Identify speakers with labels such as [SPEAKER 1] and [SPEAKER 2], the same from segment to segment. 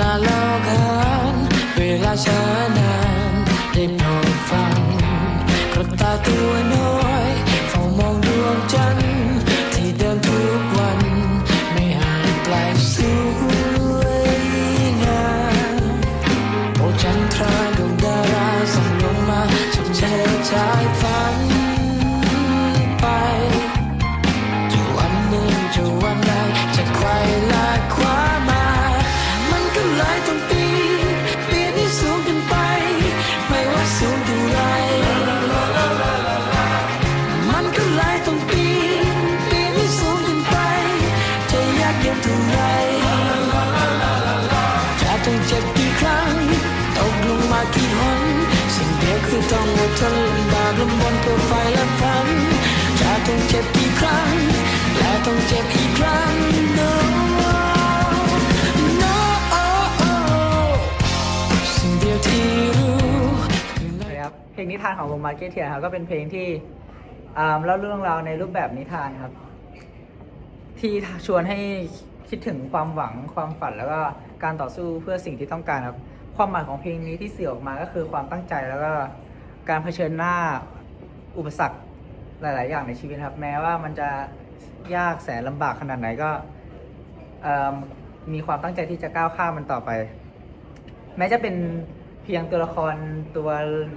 [SPEAKER 1] นานแล้วกันเวลาช้านานได้โปรดฟังกระตาตัวน้อย น สิ่งเดียวคือต้องอดทนลำบากลำบนเพื่อไฟและฝันจะต้องเจ็บกี่ครั้ง และต้องเจ็บอีกครั้ง no no สิ่งเดียวที่รู้ค
[SPEAKER 2] รับเพลงนิทานของวงมาเก็ตเทียครับก็เป็นเพลงที่เล่าเรื่องราวในรูปแบบนิทานครับ ที่ชวนให้คิดถึงความหวังความฝันแล้วก็การต่อสู้เพื่อสิ่งที่ต้องการครับ ความหมายของเพลงนี้ที่สื่อออกมาก็คือความตั้งใจแล้วก็การเผชิญหน้าอุปสรรคหลาย ๆ อย่างในชีวิตครับ แม้ว่ามันจะยากแสนลำบากขนาดไหนก็มีความตั้งใจที่จะก้าวข้ามมันต่อไป แม้จะเป็นเพียงตัวละครตัว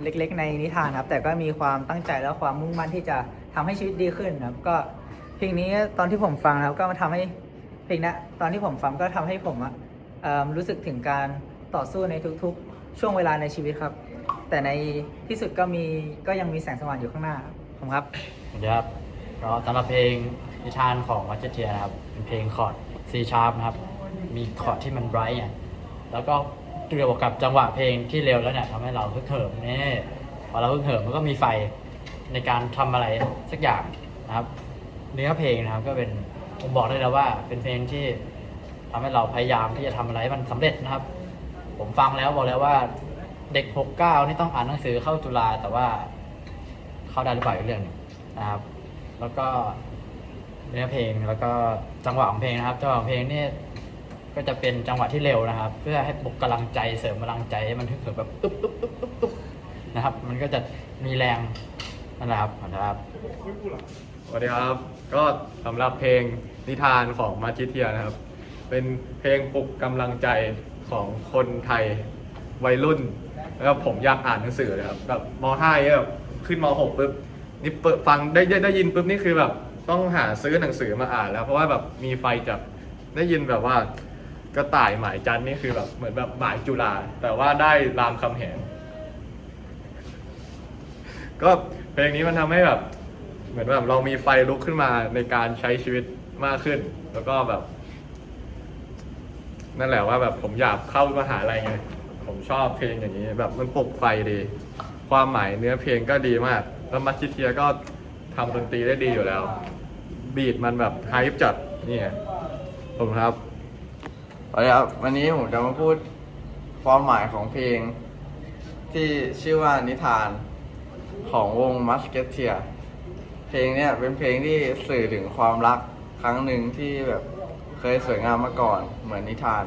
[SPEAKER 2] เล็ก ๆ ในนิทานครับ แต่ก็มีความตั้งใจและความมุ่งมั่นที่จะทำให้ชีวิตดีขึ้นครับ ก็เพลงนี้ตอนที่ผมฟังนะครับก็มาทำให้เพลงนี้ตอนที่ผมฟังก็ทำให้ผมอะเอิ่มรู้สึกถึงการ ต่อสู้ในทุกๆ ช่วงเวลาในชีวิตครับ แต่ในที่สุดก็มีก็ยังมีแสงสว่างอยู่ข้างหน้าครับผมครับ
[SPEAKER 3] สวัสดีครับก็สำหรับเพลงนิทานของวัชเทียนะครับ เป็นเพลงคอร์ด C sharp นะครับ มีคอร์ดที่มันไบรท์อะแล้วก็เกี่ยวกับจังหวะเพลงที่เร็วแล้วเนี่ยทำให้เราฮึกเหิมนี่พอเราฮึกเหิมมันก็มีไฟในการทำอะไรสักอย่างนะครับ เนื้อเพลงนะครับก็เป็นผมบอกได้แล้วว่าเป็นเพลงที่ทำให้เราพยายามที่จะทำอะไรให้มันสำเร็จนะครับ ผมฟังแล้วบอกแล้วว่าเด็ก69นี่ต้องอ่านหนังสือเข้าจุฬาแต่ว่าเข้าได้หรือเปล่าอีกเรื่องหนึงนะครับ แล้วก็เนื้อเพลงแล้วก็จังหวะของเพลงนะครับจังหวะของเพลงนี่ก็จะเป็นจังหวะที่เร็วนะครับ เพื่อให้ปลุกกำลังใจเสริมกำลังใจให้มันถึงแบบตุ๊บตุ๊บตุ๊บตุ๊บตุ๊บนะครับ มันก็จะมีแรงนั่นแหละครับนะครับ
[SPEAKER 4] สวัสดีครับ ก็สำหรับเพลงนิทานของมาคิเทียนะครับ เป็นเพลงปลุกกำลังใจ ของคนไทยวัยรุ่น แล้วก็ผมอยากอ่านหนังสือเลยครับแบบม .5 เนี่ยแบบขึ้นม .6 ปุ๊บนี่เปิดฟังได้ได้ได้ยินปุ๊บนี่คือแบบต้องหาซื้อหนังสือมาอ่านแล้วเพราะว่าแบบมีไฟจับได้ยินแบบว่ากระต่ายหมายจันนี่คือแบบเหมือนแบบหมายจุฬาแต่ว่าได้รามคำแหงก็เพลงนี้มันทำให้แบบ เหมือนแบบเรามีไฟลุกขึ้นมาในการใช้ชีวิตมากขึ้น แล้วก็แบบ นั่นแหละว่าแบบผมอยากเข้ามหาลัยไง ผมชอบเพลงอย่างนี้ แบบมันปลุกไฟดี ความหมายเนื้อเพลงก็ดีมาก แล้วมัชชิเทียก็ทำดนตรีได้ดีอยู่แล้ว บีทมันแบบไฮป์จัดนี่ไงผมครับ
[SPEAKER 5] สวัสดีครับ วันนี้ผมจะมาพูดความหมายของเพลง ที่ชื่อว่านิทานของวงมัสเกตเทียเพลงเนี่ยเป็นเพลงที่สื่อถึงความรักครั้งหนึ่งที่แบบ เคยสวยงามมาก่อนเหมือนนิทาน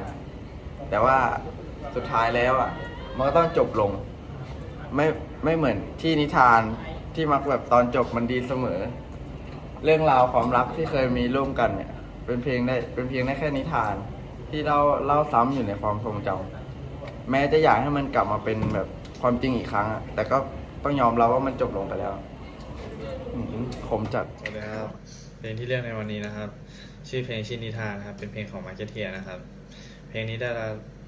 [SPEAKER 5] แต่ว่าสุดท้ายแล้วอะ มันก็ต้องจบลง ไม่ไม่เหมือนที่นิทานที่มักแบบตอนจบมันดีเสมอ เรื่องราวความรักที่เคยมีร่วมกันเนี่ย เป็นเพลงได้เป็นเพียงได้แค่นิทาน ที่เราเล่าซ้ำอยู่ในความทรงจำแม้จะอยากให้มันกลับมาเป็นแบบความจริงอีกครั้งอะแต่ก็ต้องยอมรับว่ามันจบลงไปแล้วอืมขมจัด
[SPEAKER 6] สวัสดีครับเพลงที่เลือกในวันนี้นะครับ ชื่อเพลงชินนิทานนะครับ เป็นเพลงของมาร์เกเทียนะครับ เพลงนี้ได้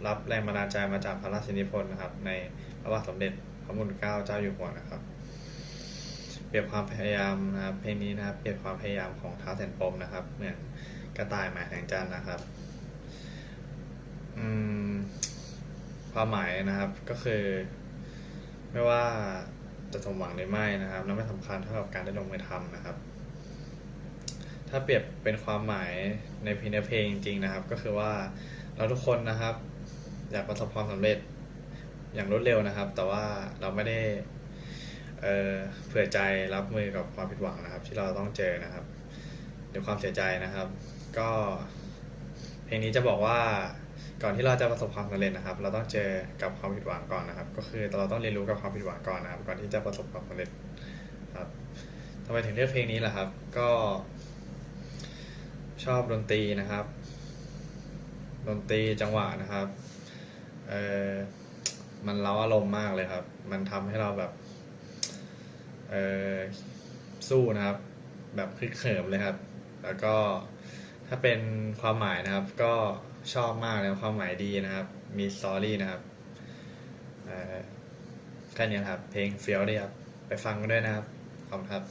[SPEAKER 6] รับแรงบันดาลใจมาจากพระราชนิพนธ์นะครับ ในพระบาทสมเด็จพระมงกุฎเกล้าเจ้าอยู่หัวนะครับ เปรียบความพยายามนะครับ เพลงนี้นะครับ เปรียบความพยายามของท้าวแสนปมนะครับ เหมือนกระต่ายหมายแสงจันทร์นะครับความหมายนะครับก็คือ ไม่ว่าจะสมหวังหรือไม่นะครับแล้วไม่สำคัญเท่ากับการได้ลงมือทำนะครับ ถ้าเปรียบเป็นความหมายในเพลงในเพลงจริงๆนะครับ ก็คือว่าเราทุกคนนะครับ อยากประสบความสำเร็จอย่างรวดเร็วนะครับ แต่ว่าเราไม่ได้เเผื่อใจรับมือกับความผิดหวังนะครับ ที่เราต้องเจอนะครับหรือความเสียใจนะครับ ก็เพลงนี้จะบอกว่าก่อนที่เราจะประสบความสำเร็จนะครับ เราต้องเจอกับความผิดหวังก่อนนะครับ ก็คือเราต้องเรียนรู้กับความผิดหวังก่อนนะครับ ก่อนที่จะประสบความสำเร็จครับทำไมถึงเลือกเพลงนี้ล่ะครับ ก็ ชอบดนตรีนะครับ ดนตรีจังหวะนะครับเออมันเล้าอารมณ์มากเลยครับ มันทำให้เราแบบเออสู้นะครับ แบบคึกเขิมเลยครับ แล้วก็ถ้าเป็นความหมายนะครับ ก็ชอบมากเลยความหมายดีนะครับ มีสตอรี่นะครับเอ่อแค่นี้ครับ เพลงเฟี้ยวดีครับ ไปฟังกันด้วยนะครับ ขอบคุณครับ